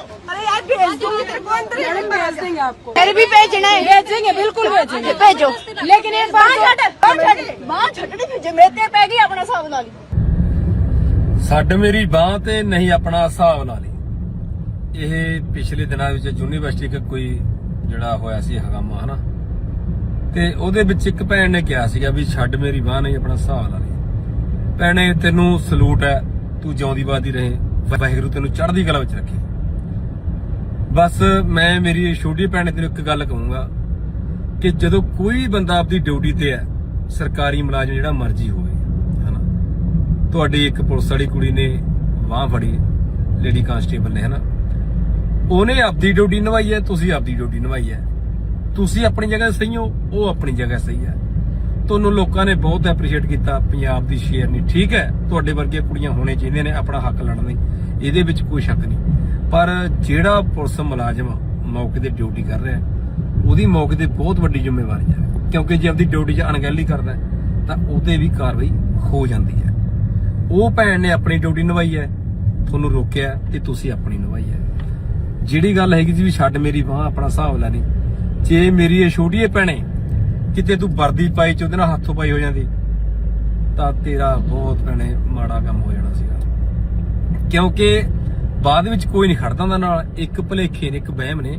अरे यार भेज दो तेरे को अंदर ही मैडम भेज देंगे आपको फिर भी भेजना है भेजेंगे बिल्कुल भेजेंगे भेजो लेकिन एक बार बाहर छट बाहर छट बाहर छट नहीं भेजे मेरे ते पै गई अपना हिसाब नाल ਛੱਡ ਮੇਰੀ ਬਾਹ ਤੇ ਨਹੀਂ ਆਪਣਾ ਹਿਸਾਬ ਲਾ ਲਈ ਇਹ ਪਿਛਲੇ ਦਿਨਾਂ ਵਿੱਚ ਯੂਨੀਵਰਸਿਟੀ ਦਾ ਕੋਈ ਜਿਹੜਾ ਹੋਇਆ ਸੀ ਹਗਾਮਾ ਹਨਾ ਤੇ ਉਹਦੇ ਵਿੱਚ ਇੱਕ ਭੈਣ ਨੇ ਕਿਹਾ ਸੀਗਾ ਵੀ ਛੱਡ ਮੇਰੀ ਬਾਹ ਨਹੀਂ ਆਪਣਾ ਹਿਸਾਬ ਲਾ ਲਈ ਭੈਣੇ ਤੈਨੂੰ ਸਲੂਟ ਹੈ ਤੂੰ ਜਿਉਂਦੀ ਬਾਦੀ ਰਹੇ ਵਾਹਿਗੁਰੂ ਤੈਨੂੰ ਚੜ੍ਹਦੀ ਕਲਾ ਵਿੱਚ ਰੱਖੇ ਬਸ ਮੈਂ ਮੇਰੀ ਛੋਟੀ ਭੈਣ ਨੇ ਤੈਨੂੰ ਇੱਕ ਗੱਲ ਕਹੂੰਗਾ ਕਿ ਜਦੋਂ ਕੋਈ ਬੰਦਾ ਆਪਦੀ ਡਿਊਟੀ ਤੇ ਹੈ, ਸਰਕਾਰੀ ਮੁਲਾਜ਼ਮ ਜਿਹੜਾ ਮਰਜ਼ੀ ਹੋਵੇ, ਹਨਾ? ਤੁਹਾਡੀ ਇੱਕ ਪੁਲਿਸ ਵਾਲੀ ਕੁੜੀ ਨੇ ਬਾਹ ਫੜੀ ਲੇਡੀ ਕਾਂਸਟੇਬਲ ਨੇ, ਹਨਾ? ਉਹਨੇ ਆਪਦੀ ਡਿਊਟੀ ਨਿਭਾਈ ਹੈ, ਤੁਸੀਂ ਆਪਦੀ ਡਿਊਟੀ ਨਿਭਾਈ ਹੈ। ਤੁਸੀਂ ਆਪਣੀ ਜਗ੍ਹਾ ਸਹੀ ਹੋ, ਉਹ ਆਪਣੀ ਜਗ੍ਹਾ ਸਹੀ ਹੈ। ਤੁਹਾਨੂੰ ਲੋਕਾਂ ਨੇ ਬਹੁਤ ਐਪਰੀਸ਼ੀਏਟ ਕੀਤਾ, ਪੰਜਾਬ ਦੀ ਸ਼ੇਰ ਨਹੀਂ, ਠੀਕ ਹੈ, ਤੁਹਾਡੇ ਵਰਗੀਆਂ ਕੁੜੀਆਂ ਹੋਣੇ ਚਾਹੀਦੀਆਂ ਨੇ, ਆਪਣਾ ਹੱਕ ਲੜਨ ਲਈ। ਇਹਦੇ ਵਿੱਚ ਕੋਈ ਸ਼ੱਕ ਨਹੀਂ। ਪਰ ਜਿਹੜਾ ਪੁਲਿਸ ਮੁਲਾਜ਼ਮ ਮੌਕੇ ਤੇ ਡਿਊਟੀ ਕਰ ਰਿਹਾ ਉਹਦੀ ਮੌਕੇ ਤੇ ਬਹੁਤ ਵੱਡੀ ਜ਼ਿੰਮੇਵਾਰੀ ਹੈ। ਕਿਉਂਕਿ ਜੇ ਆਪਦੀ ਡਿਊਟੀ 'ਚ ਅਣਗਹਿਲੀ ਕਰਦਾ ਤਾਂ ਉਹਤੇ ਵੀ ਕਾਰਵਾਈ ਹੋ ਜਾਂਦੀ ਹੈ। ਉਹ ਭੈਣ ਨੇ ਆਪਣੀ ਡਿਊਟੀ ਨਿਭਾਈ ਹੈ, ਤੁਹਾਨੂੰ ਰੋਕਿਆ ਤੇ ਤੁਸੀਂ ਆਪਣੀ ਨਿਭਾਈ ਹੈ। ਜਿਹੜੀ ਗੱਲ ਹੈਗੀ ਜੀ ਵੀ ਛੱਡ ਮੇਰੀ ਬਾਹ, ਆਪਣਾ ਹਿਸਾਬ ਲਾ ਲਈ। ਜੇ ਮੇਰੀ ਇਹ ਛੋਟੀ ਜਿਹੀ ਭੈਣੇ ਕਿਤੇ ਤੂੰ ਵਰਦੀ ਪਾਈ ਚ, ਉਹਦੇ ਨਾਲ ਹੱਥੋਂ ਪਾਈ ਹੋ ਜਾਂਦੀ, ਤਾਂ ਤੇਰਾ ਬਹੁਤ ਭੈਣੇ ਮਾੜਾ ਕੰਮ ਹੋ ਜਾਣਾ ਸੀਗਾ। ਕਿਉਂਕਿ ਬਾਅਦ ਵਿੱਚ ਕੋਈ ਨਹੀਂ ਖੜਦਾ ਹੁੰਦਾ ਨਾਲ, ਇੱਕ ਭਲੇਖੇ ਨੇ, ਇੱਕ ਵਹਿਮ ਨੇ।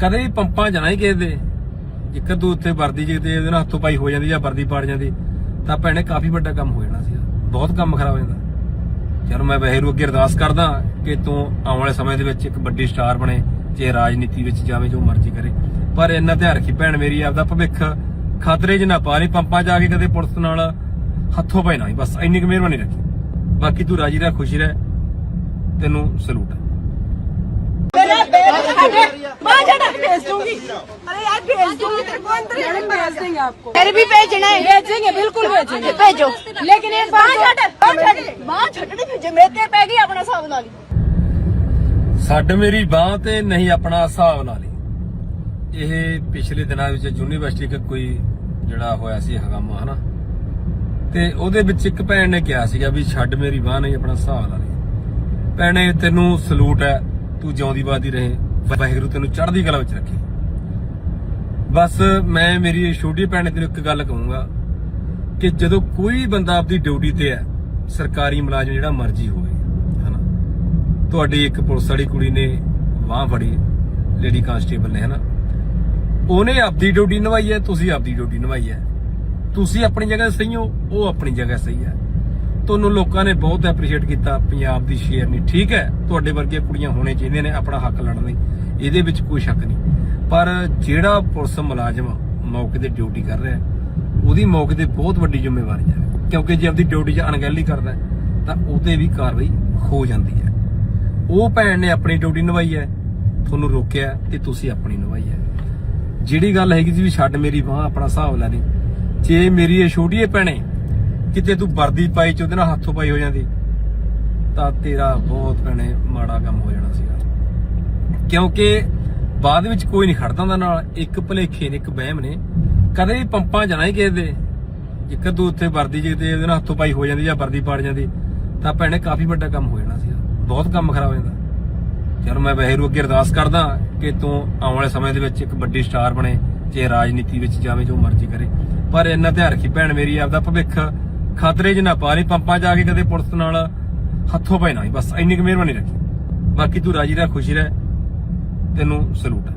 ਕਦੇ ਵੀ ਪੰਪਾਂ ਜਾਣਾ ਹੀ ਕਿਸੇ ਦੇ। ਇੱਕ ਤੂੰ ਉੱਤੇ ਵਰਦੀ ਜੇ ਤੇ ਉਹਦੇ ਨਾਲ ਹੱਥੋਂ ਪਾਈ ਹੋ ਜਾਂਦੀ ਜਾਂ ਵਰਦੀ ਪਾੜ ਜਾਂਦੀ, ਤਾਂ ਭੈਣੇ ਕਾਫੀ ਵੱਡਾ ਕੰਮ ਹੋ ਜਾਣਾ ਸੀਗਾ ਬਹੁਤ ਕੰਮ ਖਰਾਬ ਹੋ ਜਾਂਦਾ। ਚਲ ਮੈਂ ਵਹਿਰੂ ਅੱਗੇ ਅਰਦਾਸ ਕਰਦਾ ਕਿ ਤੂੰ ਆਉਣ ਵਾਲੇ ਸਮੇਂ ਦੇ ਵਿੱਚ ਇੱਕ ਵੱਡੀ ਸਟਾਰ ਬਣੇ, ਜੇ ਰਾਜਨੀਤੀ ਵਿੱਚ ਜਾਵੇਂ, ਜੋ ਮਰਜ਼ੀ ਕਰੇ। ਪਰ ਇੰਨਾ ਧਿਆਨ ਰੱਖੀ ਭੈਣ ਮੇਰੀ, ਆਪਦਾ ਭਵਿੱਖ ਖਤਰੇ 'ਚ ਨਾ ਪਾ ਲਈ ਪੰਪਾਂ ਜਾ ਕੇ ਕਦੇ ਪੁਲਿਸ ਨਾਲ ਹੱਥੋਂ ਪਾਈ ਨਾ ਬਸ ਇੰਨੀ ਕੁ ਮਿਹਰਬਾਨੀ ਰੱਖੀ। ਬਾਕੀ ਤੂੰ ਰਾਜੀ ਰਹਿ, ਖੁਸ਼ੀ ਰਹਿ। ਤੈਨੂੰ ਸਲੂਟ ਹੈ मेरा भेज बाहर छट भेज दूंगी अरे यार भेज दूंगी तेरे को अंदर ही मैडम भेज देंगे आपको फिर भी भेजना है भेजेंगे बिल्कुल भेजेंगे भेजो लेकिन एक बार बाहर छट बाहर छट बाहर छट नहीं भेजे मेरे ते पै गई अपना हिसाब नाल ਛੱਡ ਮੇਰੀ ਬਾਹ ਤੇ ਨਹੀਂ ਆਪਣਾ ਹਿਸਾਬ ਲਾ ਲਈ ਇਹ ਪਿਛਲੇ ਦਿਨਾਂ ਵਿੱਚ ਯੂਨੀਵਰਸਿਟੀ ਦਾ ਕੋਈ ਜਿਹੜਾ ਹੋਇਆ ਸੀ ਹਗਾਮਾ ਹਨਾ ਤੇ ਉਹਦੇ ਵਿੱਚ ਇੱਕ ਭੈਣ ਨੇ ਕਿਹਾ ਸੀਗਾ ਵੀ ਛੱਡ ਮੇਰੀ ਬਾਹ ਨਹੀਂ ਆਪਣਾ ਹਿਸਾਬ ਲਾ ਲਈ ਭੈਣੇ, ਤੈਨੂੰ ਸਲੂਟ ਹੈ। ਤੂੰ ਜਿਉਂਦੀ ਬਾਦੀ ਰਹੇ। ਵਾਹਿਗੁਰੂ ਤੈਨੂੰ ਚੜ੍ਹਦੀ ਕਲਾ ਵਿੱਚ ਰੱਖੇ। ਬਸ ਮੈਂ ਮੇਰੀ ਛੋਟੀ ਭੈਣ ਤੈਨੂੰ ਇੱਕ ਗੱਲ ਕਹੂੰਗਾ ਕਿ ਜਦੋਂ ਕੋਈ ਬੰਦਾ ਆਪਦੀ ਡਿਊਟੀ ਤੇ ਹੈ, ਸਰਕਾਰੀ ਮੁਲਾਜ਼ਮ ਜਿਹੜਾ ਮਰਜ਼ੀ ਹੋਵੇ, ਹਨਾ? ਤੁਹਾਡੀ ਇੱਕ ਪੁਲਿਸ ਵਾਲੀ ਕੁੜੀ ਨੇ ਬਾਹ ਫੜੀ ਲੇਡੀ ਕਾਂਸਟੇਬਲ ਨੇ, ਹਨਾ? ਉਹਨੇ ਆਪਦੀ ਡਿਊਟੀ ਨਿਭਾਈ ਹੈ, ਤੁਸੀਂ ਆਪਦੀ ਡਿਊਟੀ ਨਿਭਾਈ ਹੈ। ਤੁਸੀਂ ਆਪਣੀ ਜਗ੍ਹਾ ਸਹੀ ਹੋ, ਉਹ ਆਪਣੀ ਜਗ੍ਹਾ ਸਹੀ ਹੈ। ਤੁਹਾਨੂੰ ਲੋਕਾਂ ਨੇ ਬਹੁਤ ਐਪਰੀਸ਼ੀਏਟ ਕੀਤਾ ਪੰਜਾਬ ਦੀ ਸ਼ੇਰ ਨਹੀਂ ਠੀਕ ਹੈ ਤੁਹਾਡੇ ਵਰਗੇ ਕੁੜੀਆਂ ਹੋਣੇ ਚਾਹੀਦੀਆਂ ਨੇ ਆਪਣਾ ਹੱਕ ਲੜਨ ਲਈ। ਇਹਦੇ ਵਿੱਚ ਕੋਈ ਸ਼ੱਕ ਨਹੀਂ। ਪਰ ਜਿਹੜਾ ਪੁਲਿਸ ਮੁਲਾਜ਼ਮ ਮੌਕੇ ਤੇ ਡਿਊਟੀ ਕਰ ਰਿਹਾ ਉਹਦੀ ਮੌਕੇ ਤੇ ਬਹੁਤ ਵੱਡੀ ਜ਼ਿੰਮੇਵਾਰੀ ਹੈ। ਕਿਉਂਕਿ ਜੇ ਆਪਦੀ ਡਿਊਟੀ 'ਚ ਅਣਗਹਿਲੀ ਕਰਦਾ ਹੈ, ਤਾਂ ਉਹਤੇ ਵੀ ਕਾਰਵਾਈ ਹੋ ਜਾਂਦੀ ਹੈ। ਉਹ ਭੈਣ ਨੇ ਆਪਣੀ ਡਿਊਟੀ ਨਿਭਾਈ ਹੈ ਤੁਹਾਨੂੰ ਰੋਕਿਆ ਤੇ ਤੁਸੀਂ ਆਪਣੀ ਨਿਭਾਈ ਹੈ। ਜਿਹੜੀ ਗੱਲ ਹੈਗੀ ਸੀ ਵੀ ਛੱਡ ਮੇਰੀ ਬਾਹ ਆਪਣਾ ਹਿਸਾਬ ਲਾ ਲਈ। ਜੇ ਮੇਰੀ ਇਹ ਛੋਟੀ ਜਿਹੀ ਭੈਣੇ ਕਿਤੇ ਤੂੰ ਵਰਦੀ ਪਾਈ ਚ ਉਹਦੇ ਨਾਲ ਹੱਥੋਂ ਪਾਈ ਹੋ ਜਾਂਦੀ, ਤਾਂ ਤੇਰਾ ਬਹੁਤ ਭੈਣੇ ਮਾੜਾ ਕੰਮ ਹੋ ਜਾਣਾ ਸੀਗਾ। ਕਿਉਂਕਿ ਬਾਅਦ ਵਿੱਚ ਕੋਈ ਨਹੀਂ ਖੜਦਾ ਹੁੰਦਾ ਨਾਲ, ਇੱਕ ਭਲੇਖੇ ਨੇ, ਇੱਕ ਵਹਿਮ ਨੇ। ਕਦੇ ਵੀ ਪੰਪਾਂ ਜਾਣਾ ਹੀ ਕਿਸੇ ਦੇ। ਇੱਕ ਤੂੰ ਉੱਥੇ ਵਰਦੀ ਜੇ ਤੇ ਉਹਦੇ ਨਾਲ ਹੱਥੋਂ ਪਾਈ ਹੋ ਜਾਂਦੀ ਜਾਂ ਵਰਦੀ ਪਾੜ ਜਾਂਦੀ, ਤਾਂ ਭੈਣੇ ਕਾਫੀ ਵੱਡਾ ਕੰਮ ਹੋ ਜਾਣਾ ਸੀਗਾ। ਬਹੁਤ ਕੰਮ ਖਰਾਬ ਹੋ ਜਾਂਦਾ। ਚਲ ਮੈਂ ਵਹਿਰੂ ਅੱਗੇ ਅਰਦਾਸ ਕਰਦਾ ਕਿ ਤੂੰ ਆਉਣ ਵਾਲੇ ਸਮੇਂ ਦੇ ਵਿੱਚ ਇੱਕ ਵੱਡੀ ਸਟਾਰ ਬਣੇ, ਜੇ ਰਾਜਨੀਤੀ ਵਿੱਚ ਜਾਵੇਂ ਜੋ ਮਰਜ਼ੀ ਕਰੇ। ਪਰ ਇੰਨਾ ਧਿਆਨ ਰੱਖੀ ਭੈਣ ਮੇਰੀ, ਆਪਦਾ ਭਵਿੱਖ ਖਤਰੇ 'ਚ ਨਾ ਪਾ ਲਈ ਪੰਪਾਂ 'ਚ ਆ ਕੇ ਕਦੇ ਪੁਲਿਸ ਨਾਲ ਹੱਥੋਂ ਪਾਈ ਨਾ ਹੋਈ। ਬਸ ਇੰਨੀ ਕੁ ਮਿਹਰਬਾਨੀ ਰੱਖੀ। ਬਾਕੀ ਤੂੰ ਰਾਜੀ ਰਹਿ, ਖੁਸ਼ੀ ਰਹਿ। ਤੈਨੂੰ ਸਲੂਟ ਹੈ